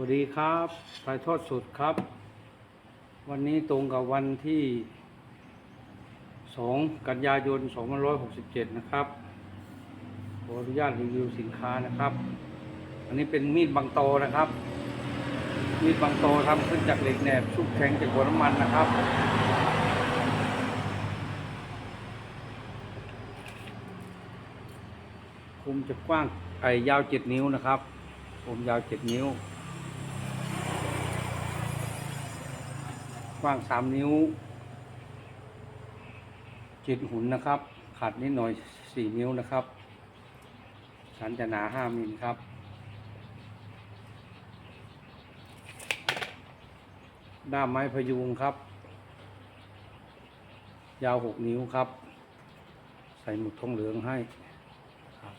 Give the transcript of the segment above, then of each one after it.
วัสดีครับถ่ายทอดสดครับ วันนี้ตรงกับวันที่ 2 กันยายน 2567 นะครับ ขออนุญาตรีวิวสินค้านะครับ อันนี้เป็นมีดบางโตนะครับ มีดบางโตทำขึ้นจากเหล็กแหนบชุบแข็งจากหัวน้ำมันนะครับ คมจะกว้างไอยาว 7 นิ้วนะครับคมยาว 7 นิ้ว ว้าง3นิ้วจิตหุ่นนะครับขาดนิดหน่อย4นิ้วนะครับสันจะหนา5มิลครับด้ามไม้พยุงครับ ยาว6นิ้วครับ ใส่หมุดทองเหลืองให้ครับ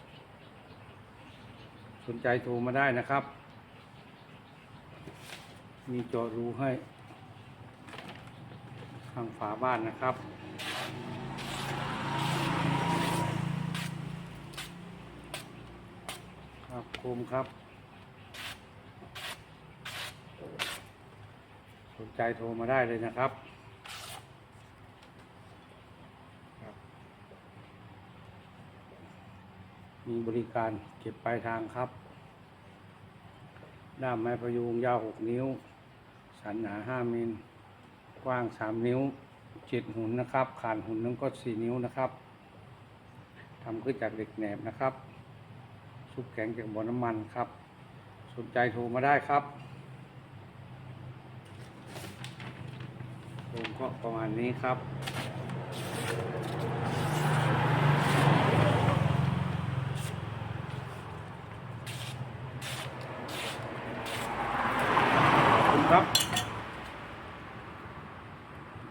สนใจโทรมาได้นะครับ มีเจาะรูให้ ข้างฝาบ้านนะครับ ครับโคมครับ สนใจโทรมาได้เลยนะครับมีบริการเก็บปลายทางครับ ด้ามไม้พยุงยาว 6 นิ้ว สันหนา 5มิล กว้าง3นิ้วเจ็ดหุ่นนะครับขานหุ่นนึงก็4นิ้วนะครับทำขึ้นจากเหล็กแหนบนะครับ ซุปแข็งจากบ่อน้ำมันครับ สนใจโทรมาได้ครับผมก็ประมาณนี้ครับขอบคุณครับ